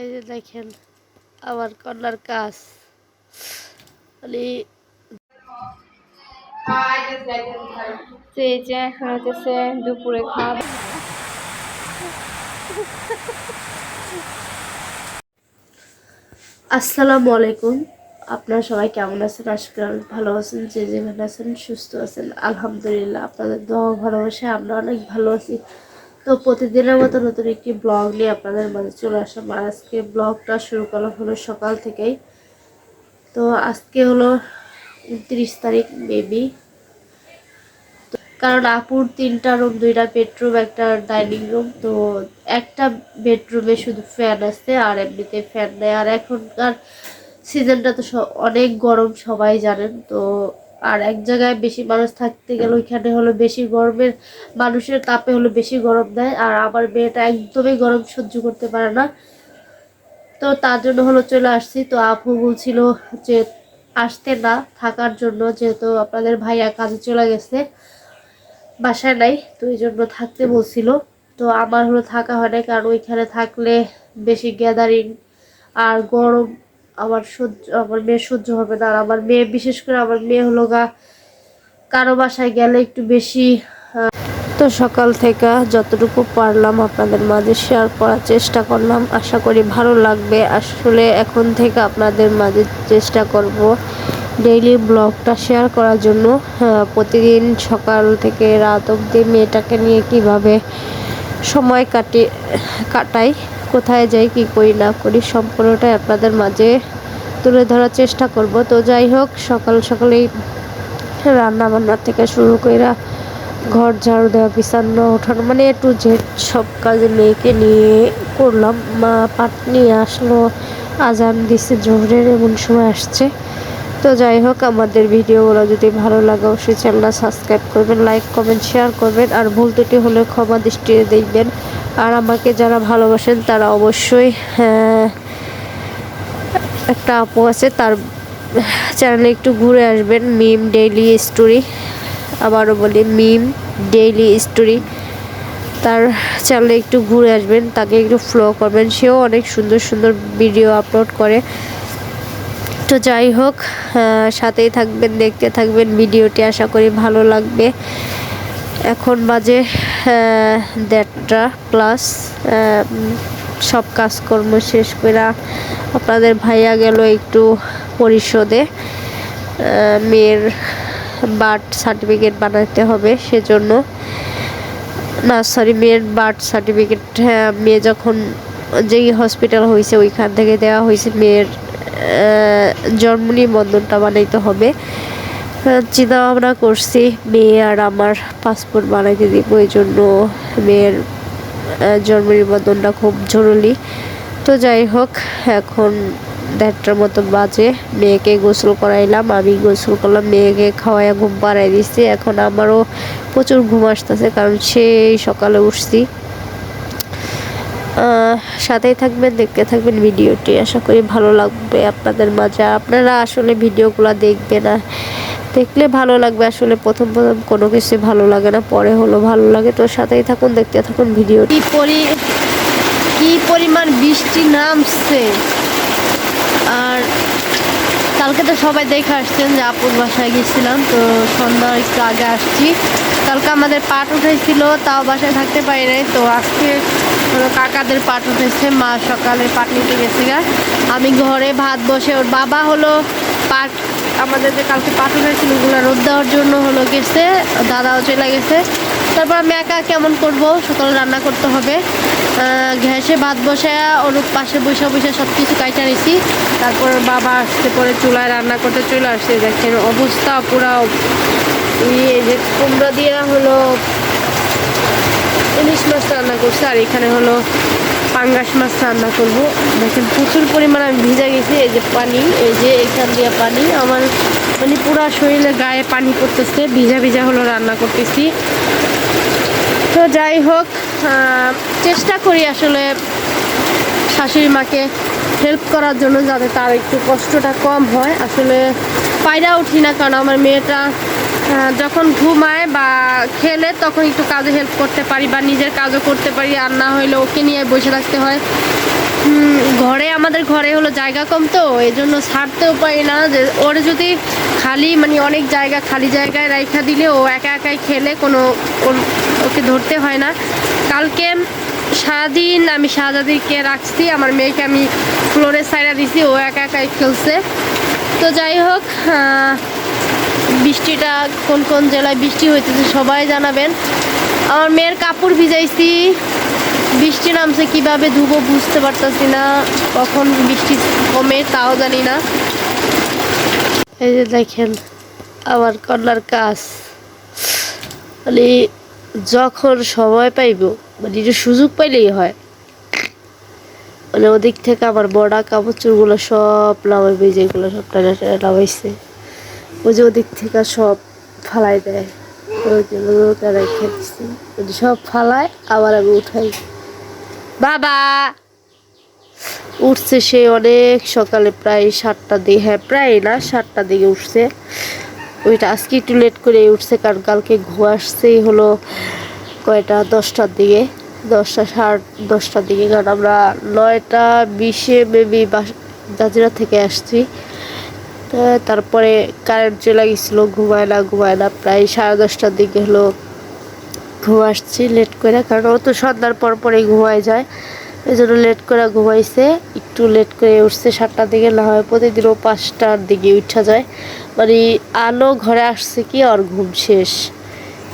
এই যে দেখেন আমার কন্যার কাজ মানে এই যে এখন হচ্ছে দুপুরে খাওয়া আসসালামু আলাইকুম আপনারা সবাই কেমন আছেন? আশা করি ভালো আছেন, যে যেখানে আছেন সুস্থ আছেন। আলহামদুলিল্লাহ, আপনাদের দোয়া ভালোবাসে আমরা অনেক ভালো আছি। তো প্রতিদিনের মতো নতুন একটি ব্লগ নিয়ে আপনাদের মাঝে চলে আসলাম। আর আজকে ব্লগটা শুরু করা হলো সকাল থেকেই। তো আজকে হলো উনত্রিশ তারিখ বেবি কারণ আপুর তিনটা রুম দুইটা বেডরুম একটা ডাইনিং রুম তো একটা বেডরুমে শুধু ফ্যান আছে আর এমনিতে ফ্যান নেই। আর এখনকার সিজনটা তো অনেক গরম, সবাই জানেন। তো আর এক জায়গায় বেশি মানুষ থাকতে গেলে ওইখানে হলো বেশি গরমের, মানুষের তাপে হলো বেশি গরম দেয়। আর আমার মেয়েটা একদমই গরম সহ্য করতে পারে না। তো তার জন্য হলো চলে আসছি। তো আপু বলছিল যে আসতে না থাকার জন্য, যেহেতু আপনাদের ভাইয়া কাজে চলে গেছে, বাসায় নাই, তো এই জন্য থাকতে বলছিল। তো আমার হলো থাকা হয় না কারণ ওইখানে থাকলে বেশি গ্যাদারিং আর গরম আমার সহ্য আমার মেয়ে সহ্য হবে না। আর আমার মেয়ে বিশেষ করে আমার মেয়ে হলো গা কারও বাসায় গেলে একটু বেশি তো সকাল থেকে যতটুকু পারলাম আপনাদের মাঝে শেয়ার করার চেষ্টা করলাম। আশা করি ভালো লাগবে। আসলে এখন থেকে আপনাদের মাঝে চেষ্টা করব ডেইলি ব্লগটা শেয়ার করার জন্য। আহ, প্রতিদিন সকাল থেকে রাত অবধি মেয়েটাকে নিয়ে কীভাবে সময় কাটি কাটাই কোথায় যাই, কি করি, না করি, সম্পূর্ণটাই আপনাদের মাঝে তুলে ধরার চেষ্টা করব। তো যাই হোক, সকাল সকালেই রান্না বান্না থেকে শুরু করে ঘর ঝাড়ু দেওয়া, বিছানো ওঠানো মানে একটু জেড সব কাজে মেয়েকে নিয়ে করলাম। মা পাট নিয়ে আসলো, আজান দিছে, জোহরের এমন সময় আসছে। তো যাই হোক, আমাদের ভিডিওগুলো যদি ভালো লাগে অবশ্যই চ্যানেলটা সাবস্ক্রাইব করবেন, লাইক, কমেন্ট, শেয়ার করবেন, আর ভুল ত্রুটি হলে ক্ষমা দৃষ্টিতে দেখবেন। আর আমাকে যারা ভালোবাসেন তারা অবশ্যই হ্যাঁ, একটা আপু আছে তার চ্যানেলে একটু ঘুরে আসবেন মিম ডেইলি স্টোরি আবারও বলি মিম ডেইলি স্টোরি তার চ্যানেলে একটু ঘুরে আসবেন তাকে একটু ফলো করবেন। সেও অনেক সুন্দর সুন্দর ভিডিও আপলোড করে। তো যাই হোক আহ, সাথেই থাকবেন দেখতে থাকবেন। ভিডিওটি আশা করি ভালো লাগবে। এখন বাজে দেড়টা প্লাস সব কাজকর্ম শেষ করে আপনাদের ভাইয়া গেল একটু পরিশোধে মেয়ের বার্থ সার্টিফিকেট বানাতে হবে সেজন্য। না সরি মেয়ের বার্থ সার্টিফিকেট মেয়ে যখন যেই হসপিটাল হয়েছে ওইখান থেকে দেওয়া হয়েছে মেয়ের জন্ম নিবন্ধনটা বানাইতে হবে। চিন্তা ভাবনা করছি, মেয়ে আর আমার পাসপোর্ট বানাইতে দিব, এই জন্য মেয়ের জন্ম নিবন্ধনটা খুব জরুরি। তো যাই হোক, এখন দেড়টার মতো বাজে, মেয়েকে গোসল করাইলাম, আমি গোসল করলাম, মেয়েকে খাওয়াইয়া ঘুম পাড়াই দিচ্ছি এখন আমারও প্রচুর ঘুম আসতেছে, কারণ সেই সকালে উঠছি। সাথেই থাকবেন, দেখতে থাকবেন ভিডিওটি। আশা করি ভালো লাগবে আপনাদের মাঝে। আপনারা আসলে ভিডিওগুলো দেখবে না দেখলে ভালো লাগবে। আসলে প্রথম প্রথম কোনো কিছু ভালো লাগে না, পরে হলো ভালো লাগে। তো সাথেই থাকুন, দেখতে থাকুন ভিডিও কি পরি, কি পরিমাণ বৃষ্টি নামছে। আর কালকে তো সবাই দেখে আসছেন যে আপুর বাসায় গেছিলাম তো সন্ধ্যা একটু আগে আসছি। কালকে আমাদের পাট উঠেছিল, তাও বাসায় থাকতে পারি নাই। তো আজকে কাকাদের পাট উঠেছে, মা সকালে পাট নিতে গেছে আমি ঘরে ভাত বসে, ওর বাবা হলো পাট আমাদের যে কালকে পাট উঠেছিল ওগুলো রোদ দেওয়ার জন্য হলো গেছে, দাদাও চলে গেছে। তারপর আমি একা কেমন করব? সকালে রান্না করতে হবে। ঘ্যাসে ভাত বসে ওর পাশে বসে বসে সব কিছু কাইটা নিছি। তারপর বাবা আসতে পরে চুলায় রান্না করতে চলে আসছে। দেখেন অবস্থা পুরা ইয়ে যে কুমড়া দিয়ে হলো ইলিশ মাছ রান্না করছে, আর এখানে হলো পাঙ্গাস মাছ রান্না করব। দেখেন প্রচুর পরিমাণ আমি ভিজা গেছি, এই যে পানি, এই যে এখান দিয়ে পানি। আমার মানে পুরা শরীরে গায়ে পানি পড়তেছে, ভিজা ভিজা হলো রান্না করতেছি। তো যাই হোক চেষ্টা করি আসলে শাশুড়ি মাকে হেল্প করার জন্য যাতে তার একটু কষ্টটা কম হয়। আসলে পায়রা উঠি না, কারণ আমার মেয়েটা যখন ঘুমায় বা খেলে তখন একটু কাজে হেল্প করতে পারি বা নিজের কাজও করতে পারি। আর না হইলে ওকে নিয়ে বসে থাকতে হয়। ঘরে, আমাদের ঘরে হলো জায়গা কম তো এই জন্য ছাড়তেও পারি না যে, ওর যদি খালি মানে অনেক জায়গা খালি জায়গায় রাইখা দিলে ও একা একাই খেলে, কোনো ওকে ধরতে হয় না। কালকে সারাদিন আমি শাহজাদিকে রাখছি, আমার মেয়েকে আমি ফ্লোরে সাইডা দিছি, ও একা একাই খেলছে। তো যাই হোক বৃষ্টিটা কোন কোন জেলায় বৃষ্টি হইতেছে সবাই জানাবেন। আমার মেয়ের কাপড় ভিজাইছি। বৃষ্টি নামছে, কীভাবে ধুবো বুঝতে পারতাছি না। কখন বৃষ্টি কমে তাও জানি না। এই যে দেখেন, আমার কন্যার কাজ। মানে যখন সময় পাইব মানে একটু সুযোগ পাইলেই হয়। মানে ওদিক থেকে আমার বড়া কাপড় চোরগুলো সব লাগাইবে যেগুলো সব টানা টানা লাগাইছে ওই যে ওদিক থেকে সব ফালাই দেয়। ওইগুলো রেখে দিচ্ছি সব ফালায়, আবার আমি উঠাই। বাবা! উঠছে সে অনেক সকালে, প্রায় সাতটার দিকে হ্যাঁ প্রায় না সাতটার দিকে উঠছে। ওইটা আজকে একটু লেট করে উঠছে, কারণ কালকে ঘুম আসছেই হলো কয়টা? দশটার দিকে। দশটা সাড়ে দশটার দিকে, কারণ আমরা নয়টা বিশে মেবি জাজিরা থেকে আসছি। তারপরে কারেন্ট চলে গেছিল ঘুমায় না ঘুমায় না প্রায় সাড়ে দশটার দিকে হলো ঘুম আসছি লেট করে, কারণ ও তো সন্ধ্যার পর পরেই ঘুমায় যায়। এই জন্য লেট করে ঘুমাইছে, একটু লেট করে উঠছে সাতটার দিকে, না হয় প্রতিদিনও পাঁচটার দিকে উঠা যায়। মানে আলো ঘরে আসছে কি আর ঘুম শেষ?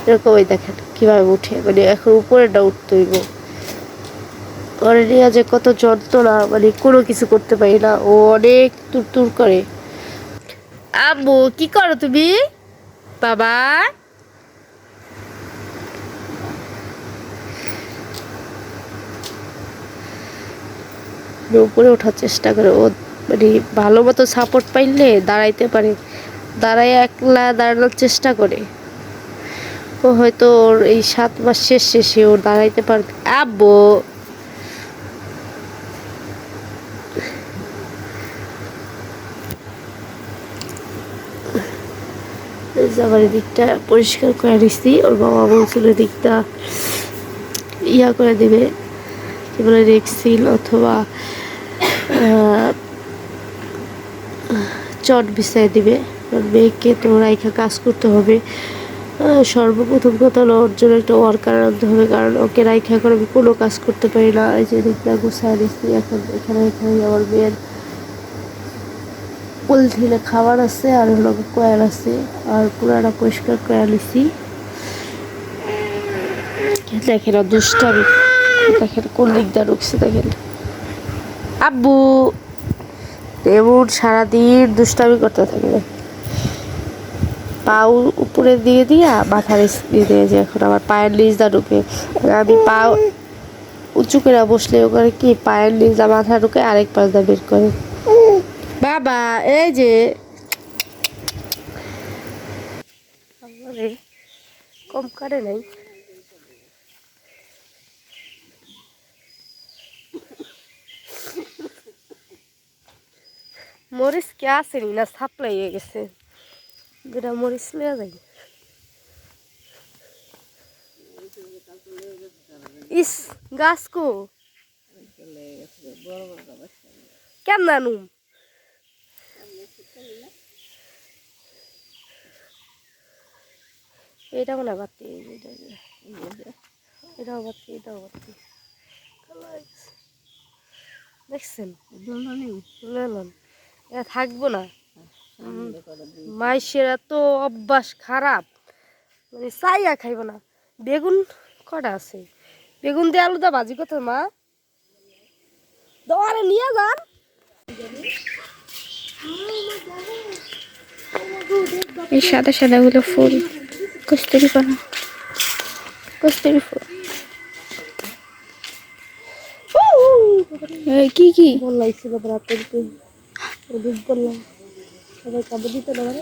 এরকমই দেখেন, কীভাবে উঠে মানে এখন উপরেটা উঠতে হইব। ঘরে নিয়ে যে কত যন্ত্রণা মানে কোনো কিছু করতে পারি না, ও অনেক তুর তুর করে। আব্বু, কি করো তুমি? বাবা? উপরে ওঠার চেষ্টা করে, ও মানে ভালো মতো সাপোর্ট পাইলে দাঁড়াইতে পারে। দাঁড়ায় একলা দাঁড়ানোর চেষ্টা করে। ও হয়তো ওর এই সাত মাস শেষ, শেষে ও দাঁড়াইতে পারবে। আব্বু! এই যে আমার দিকটা পরিষ্কার করে নিচ্ছি ওর বাবা বলছিল দিকটা ইয়া করে দেবে, কি বলে রেক্সিল অথবা চট বিছাই দিবে। মেয়েকে তো রাইখা কাজ করতে হবে। সর্বপ্রথম কথা হলো ওর জন্য একটা ওয়ার্কার আনতে হবে, কারণ ওকে রাইখা করে আমি কোনো কাজ করতে পারি না। এই যে দিকটা গুছাই দিচ্ছি এখন এখানে এখানে আমার মেয়ের পলিথিনে খাবার আছে আর হলো কয়াল আছে। আর পুরাটা পরিষ্কার করে নিছি। দেখেন দুষ্টামি। দেখেন দিকটা ঢুকছে, দেখেন। আব্বু! এমন সারাদিন দুষ্টামি করতে থাকবে পা উ- উপরে দিয়ে দিয়া মাথার দিয়ে যে এখন আমার পায়ের নিচটা ঢুকে। আমি পা উঁচু করে বসলে ওখানে কি? পায়ের নিচটা মাথা ঢুকে আরেক পাশটা বের করে। বাবা, এই যে। কম কাটে নাই। মরিচ কে আসেনি না সাপ্লাই হয়ে গেছে? দুটা মরিচ লিয়া যাই। ইস, গাছ কো? কেন নানুম এটা না বাতি। এটাও বাতি এটাও বাতি। দেখছেন? থাকব না। মাইসের এত অভ্যাস খারাপ। মানে চাইয়া খাইব না। বেগুন কটা আছে? বেগুন দিয়ে আলুদা ভাজি কত মা। দোয়ারে নিয়ে যান। এই সাদা সাদা গুলো ফুল। কস্তুরি পানা কস্তুরি ফুল। কি কি? বললাইছিল রাতের দুধ বললাম সবাই কাবু দিতে পারে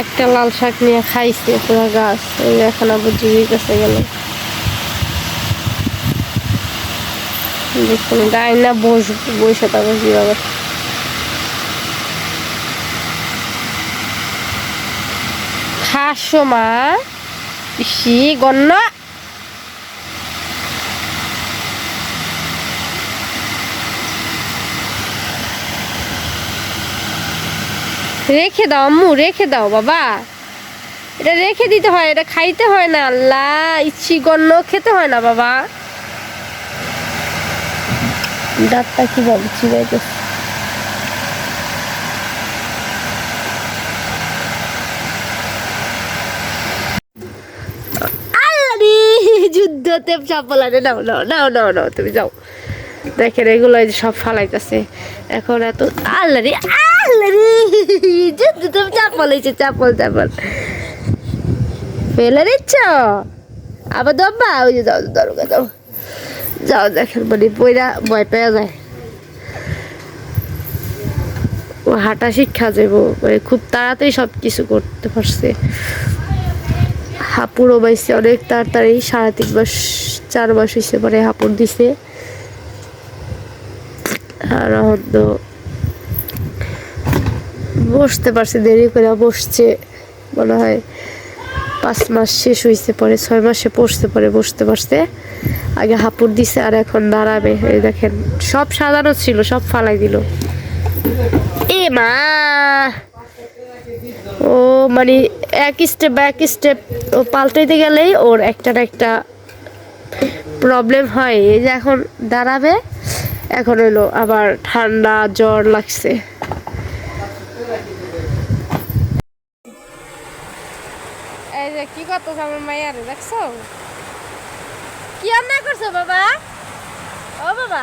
একটা লাল শাক নিয়ে খাইছে পুরো গাছ। এখন আবার জিবির কাছে গেল। দেখুন গায়ে না বস বসে থাকো আবার আসো মা রেখে দাও আম্মু রেখে দাও বাবা এটা রেখে দিতে হয় এটা খাইতে হয় না আল্লাহ ইচ্ছি গণ্য খেতে হয় না বাবা দাঁতটা কীভাবে চিবাইতেছে আল্লাহ যুদ্ধতে চাপল নাও নাও নাও নাও নাও, তুমি যাও। দেখেন এগুলো সব ফালাইতেছে। এখন এত আল্লাহ রে আল্লাহ রে, যুদ্ধতে চাপল হয়েছে চাপল চাপল ফেলে দিচ্ছ? আবার দব্বা ওই যে যাও দরগা, যাও। যাও, দেখেন মানে বইরা ভয় পেয়ে যায়। ও হাঁটা শিক্ষা যাব মানে খুব তাড়াতাড়ি সব কিছু করতে পারছে। হাপুড়ও বাইছে অনেক তাড়াতাড়ি সাড়ে তিন মাস, চার মাস হয়েছে পরে হাপুড় দিছে। আর বসতে পারছে, দেরি করে বসছে। মনে হয় পাঁচ মাস শেষ হয়েছে পরে, ছয় মাসে পড়তে পরে বসতে পারছে। আগে হাপুড় দিছে আর এখন দাঁড়াবে। এই দেখেন, সব সাজানো ছিল, সব ফালাই দিল। এ মা! ও মানে এক স্টেপ বা এক স্টেপ ও পাল্টাইতে গেলেই ওর একটা না একটা প্রবলেম হয়। এই যে এখন দাঁড়াবে এখন হলো আবার ঠান্ডা জ্বর লাগছে। এই যে কি করতো আমার মাইয়ার দেখছ? কি রান্না করছ বাবা? ও বাবা?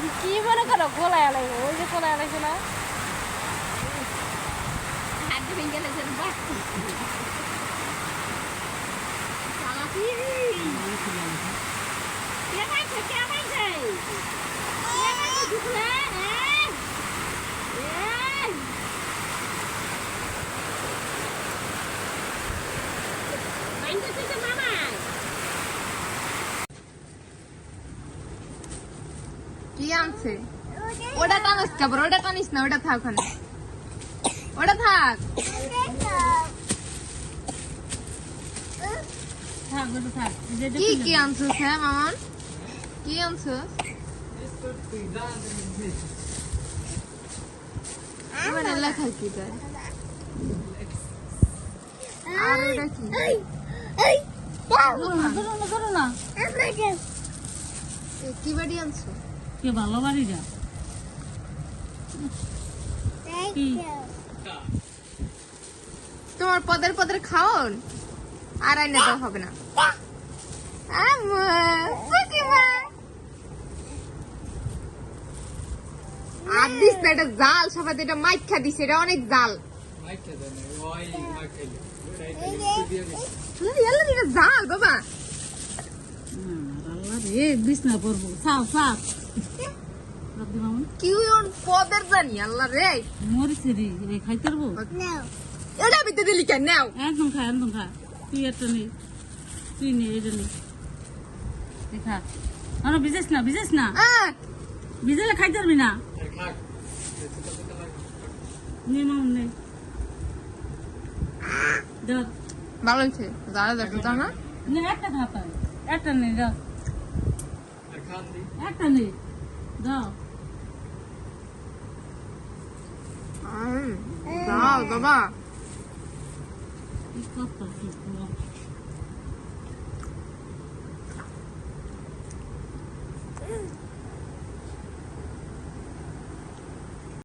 তুমি কি মনে করো? কোলাই আলাই ওই যে কোলাই আলাইছে না? কি আনছে। ওটা টানিস কাপড় ওটা টানিস না ওটা থাক ওখানে। ওটা থাক। কি কি আনছিস হ্যাঁ মামন কি আনছিস? লেখা কি তাই? আর এটা কি? কি বাড়ি আনছো? কে ভালো বাড়ি যা। তোমার পদের পদের খাওন? আর আইনা তো হবে না। আর দিস না এটা জাল সবাই এটা মাইখা দিছে এটা অনেক জাল। এটা জাল বাবা। আল্লাহ রে বিছনা পড়ব রাব্দি মামুন কি ওর পদের জানি আল্লাহ রে। মরিছে রে এ খাইতে পারব? এটা ভিতরে দিলি কেন? নাও। একদম খা একদম খা। তুই একটা নে তুই নে এটা নে। দেখা আরে বিজেস না বিজেস না। আহ, বিজেলে খাইতে পারবি না। নে মামুন নে। ভালো হয়েছে। জানা দেখো তা না একটা খা তাই একটা নে যা একটা নে দাও হুম, জাল বাবা কি করতে